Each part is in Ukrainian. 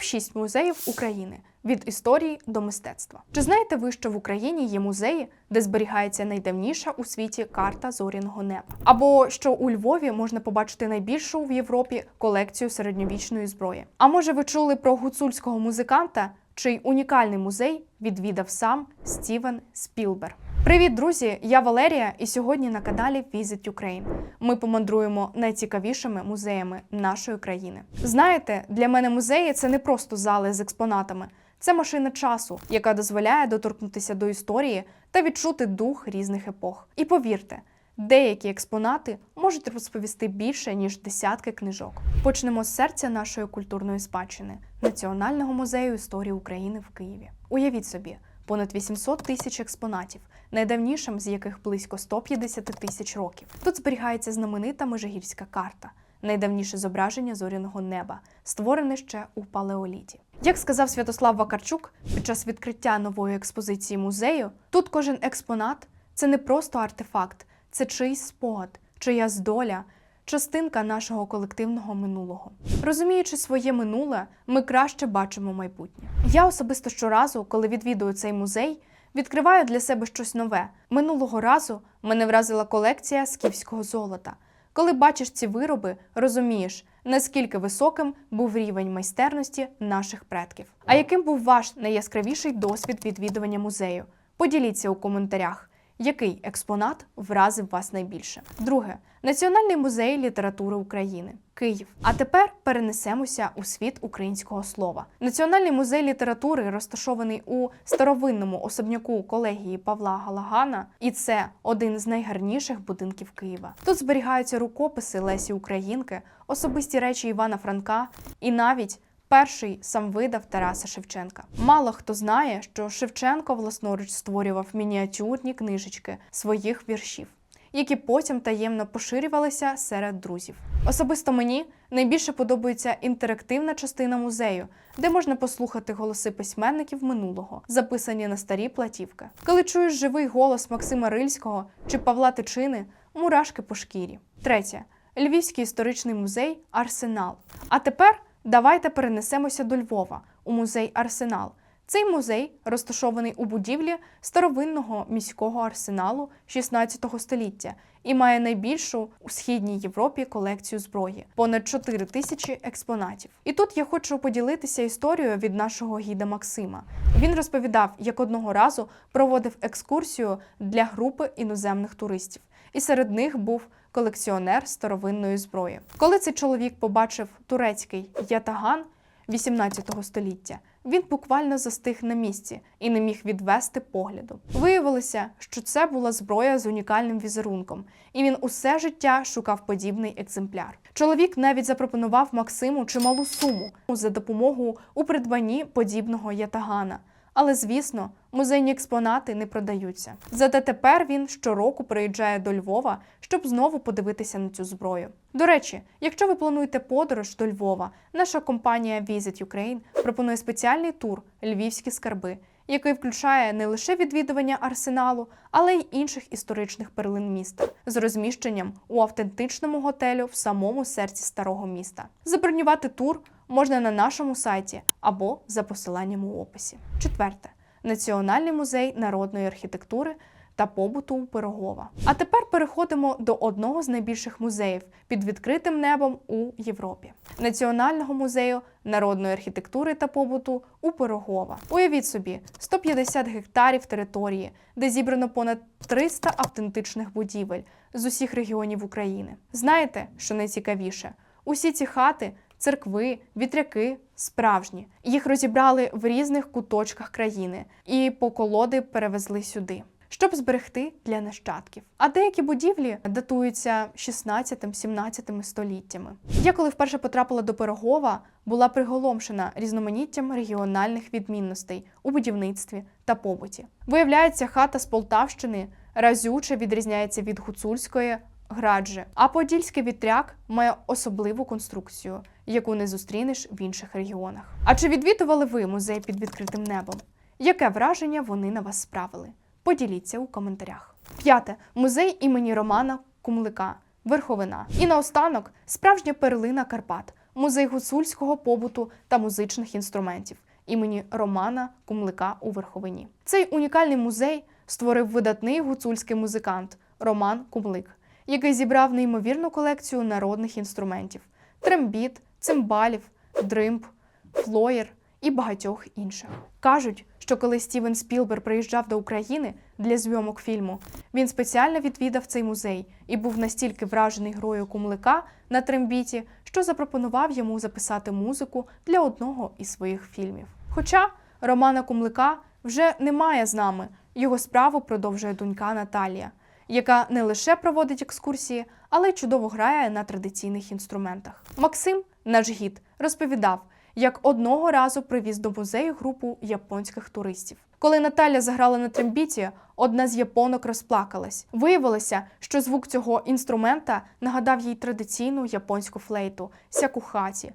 Топ 6 музеїв України від історії до мистецтва. Чи знаєте ви, що в Україні є музеї, де зберігається найдавніша у світі карта зоряного неба? Або що у Львові можна побачити найбільшу в Європі колекцію середньовічної зброї? А може ви чули про гуцульського музиканта, чий унікальний музей відвідав сам Стівен Спілберг? Привіт, друзі! Я Валерія, і сьогодні на каналі Visit Ukraine ми помандруємо найцікавішими музеями нашої країни. Знаєте, для мене музеї це не просто зали з експонатами, це машина часу, яка дозволяє доторкнутися до історії та відчути дух різних епох. І повірте, деякі експонати можуть розповісти більше ніж десятки книжок. Почнемо з серця нашої культурної спадщини Національного музею історії України в Києві. Уявіть собі. Понад 800 тисяч експонатів, найдавнішим з яких близько 150 тисяч років. Тут зберігається знаменита Межигірська карта, найдавніше зображення зоряного неба, створене ще у палеоліті. Як сказав Святослав Вакарчук під час відкриття нової експозиції музею, тут кожен експонат це не просто артефакт, це чийсь спогад, чиясь доля, частинка нашого колективного минулого. Розуміючи своє минуле, ми краще бачимо майбутнє. Я особисто щоразу, коли відвідую цей музей, відкриваю для себе щось нове. Минулого разу мене вразила колекція скіфського золота. Коли бачиш ці вироби, розумієш, наскільки високим був рівень майстерності наших предків. А яким був ваш найяскравіший досвід відвідування музею? Поділіться у коментарях. Який експонат вразив вас найбільше? Друге Національний музей літератури України, Київ. А тепер перенесемося у світ українського слова. Національний музей літератури розташований у старовинному особняку колегії Павла Галагана, і це один з найгарніших будинків Києва. Тут зберігаються рукописи Лесі Українки, особисті речі Івана Франка і навіть. Перший сам видав Тараса Шевченка. Мало хто знає, що Шевченко власноруч створював мініатюрні книжечки своїх віршів, які потім таємно поширювалися серед друзів. Особисто мені найбільше подобається інтерактивна частина музею, де можна послухати голоси письменників минулого, записані на старі платівки. Коли чуєш живий голос Максима Рильського чи Павла Тичини, мурашки по шкірі. Третє Львівський історичний музей Арсенал. А тепер. Давайте перенесемося до Львова у музей Арсенал. Цей музей розташований у будівлі старовинного міського арсеналу 16 століття і має найбільшу у східній Європі колекцію зброї понад 4 тисячі експонатів. І тут я хочу поділитися історією від нашого гіда Максима. Він розповідав, як одного разу проводив екскурсію для групи іноземних туристів, і серед них був колекціонер старовинної зброї. Коли цей чоловік побачив турецький ятаган 18 століття, він буквально застиг на місці і не міг відвести погляду. Виявилося, що це була зброя з унікальним візерунком, і він усе життя шукав подібний екземпляр. Чоловік навіть запропонував Максиму чималу суму за допомогу у придбанні подібного ятагана. Але, звісно, музейні експонати не продаються. Зате тепер він щороку приїжджає до Львова, щоб знову подивитися на цю зброю. До речі, якщо ви плануєте подорож до Львова, наша компанія Visit Ukraine пропонує спеціальний тур Львівські скарби, який включає не лише відвідування арсеналу, але й інших історичних перлин міста з розміщенням у автентичному готелю в самому серці старого міста. Забронювати тур можна на нашому сайті або за посиланням у описі. Четверте Національний музей народної архітектури та побуту у Пирогова. А тепер переходимо до одного з найбільших музеїв під відкритим небом у Європі Національного музею народної архітектури та побуту у Пирогова. Уявіть собі, 150 гектарів території, де зібрано понад 300 автентичних будівель з усіх регіонів України. Знаєте, що найцікавіше? Усі ці хати церкви, вітряки справжні. Їх розібрали в різних куточках країни і по колоди перевезли сюди. Щоб зберегти для нащадків. А деякі будівлі датуються 16-17 століттями. Я, коли вперше потрапила до Пирогова, була приголомшена різноманіттям регіональних відмінностей у будівництві та побуті. Виявляється, хата з Полтавщини разюче відрізняється від гуцульської граджі, а подільський вітряк має особливу конструкцію, яку не зустрінеш в інших регіонах. А чи відвідували ви музей під відкритим небом? Яке враження вони на вас справили? Поділіться у коментарях. П'яте музей імені Романа Кумлика, Верховина. І наостанок справжня перлина Карпат. музей гуцульського побуту та музичних інструментів імені Романа Кумлика у Верховині. Цей унікальний музей створив видатний гуцульський музикант Роман Кумлик, який зібрав неймовірну колекцію народних інструментів: трембіт, цимбалів, дримб, флоєр і багатьох інших. Кажуть, що коли Стівен Спілберг приїжджав до України для зйомок фільму, він спеціально відвідав цей музей і був настільки вражений грою кумлика на трембіті, що запропонував йому записати музику для одного із своїх фільмів. Хоча Романа Кумлика вже немає з нами, його справу продовжує донька Наталія, яка не лише проводить екскурсії, але й чудово грає на традиційних інструментах. Максим, наш гід, розповідав, як одного разу привіз до музею групу японських туристів. Коли Наталя заграла на трембіті, одна з японок розплакалась. Виявилося, що звук цього інструмента нагадав їй традиційну японську флейту сякухаті,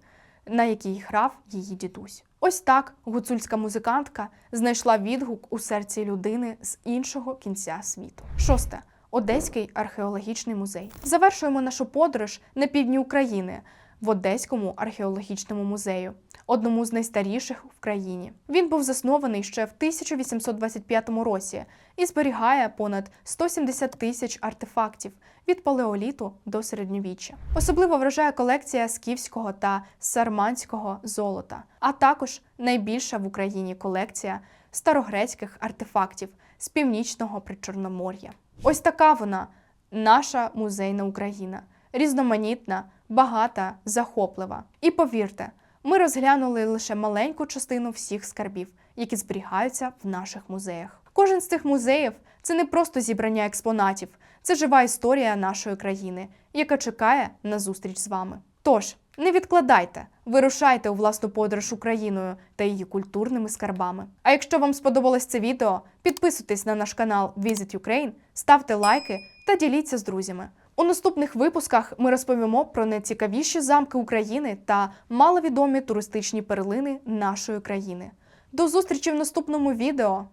на якій грав її дідусь. Ось так гуцульська музикантка знайшла відгук у серці людини з іншого кінця світу. Шосте. Одеський археологічний музей. Завершуємо нашу подорож на півдні України в Одеському археологічному музею, одному з найстаріших в країні. Він був заснований ще в 1825 році і зберігає понад 170 тисяч артефактів від палеоліту до середньовіччя. Особливо вражає колекція скіфського та сарманського золота, а також найбільша в Україні колекція старогрецьких артефактів з північного причорномор'я. Ось така вона, наша музейна Україна, різноманітна, багата, захоплива. І повірте, ми розглянули лише маленьку частину всіх скарбів, які зберігаються в наших музеях. Кожен з цих музеїв це не просто зібрання експонатів, це жива історія нашої країни, яка чекає на зустріч з вами. Тож не відкладайте, вирушайте у власну подорож Україною та її культурними скарбами. А якщо вам сподобалось це відео, підписуйтесь на наш канал Visit Ukraine, ставте лайки та діліться з друзями. У наступних випусках ми розповімо про найцікавіші замки України та маловідомі туристичні перлини нашої країни. До зустрічі в наступному відео!